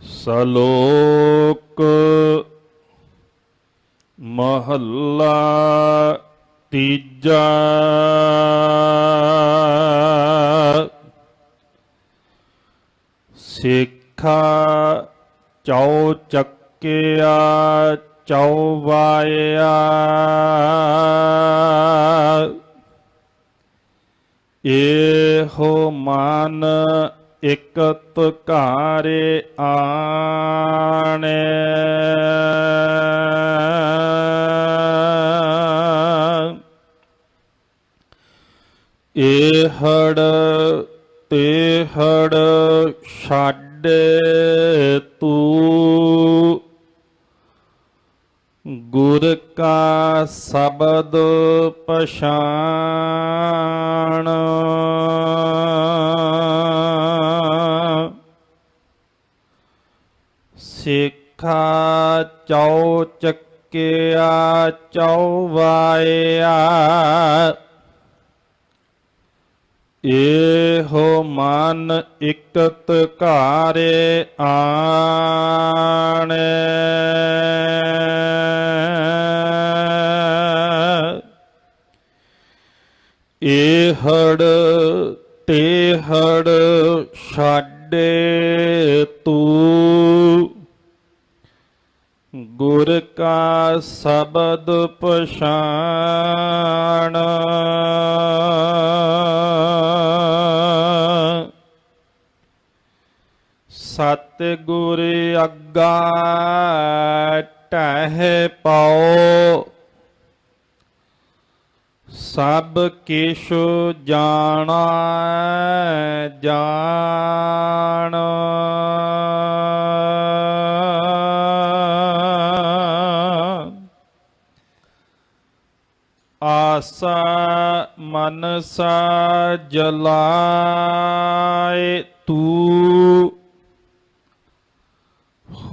ਸਲੋਕ ਮਹੱਲਾ ਤੀਜਾ। ਸਿੱਖਾ ਚੌ ਚੱਕਿਆ ਚੌਵਾਇਆ ਇਹੋ ਮਨ ਇਕਤ ਘਾਰੇ ਆਣੇ। ਇਹੜ ਤੇਹੜ ਛਾਡੇ ਤੂੰ। ਗੁਰ ਕਾ ਸ਼ਬਦ ਪਛਾਣ। ਸਿੱਖਾ ਚੌ ਚੱਕਿਆ ਚੌਵਾਇਆ ਇਹੋ ਮਨ ਇਕਤ ਘਾਰੇ ਆਣੇ। ਇਹੜ ਤੇਹੜ ਛਾਡੇ ਤੂੰ ਗੁਰ ਕਾ ਸ਼ਬਦ ਪਛਾਣ। ਸਤ ਗੁਰ ਅੱਗਾ ਟਹਿ ਪਾਓ। ਸਭ ਕਿਛ ਜਾਣਾ ਜਾਣ। ਆਸਾ ਮਨਸਾ ਜਲਾਏ ਤੂੰ।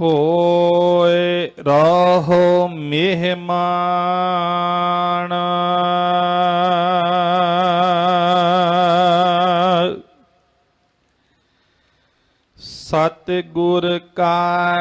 ਹੋਏ ਰਹੋ ਮਹਿਮਾਨ। ਸਤਿਗੁਰ ਕਾ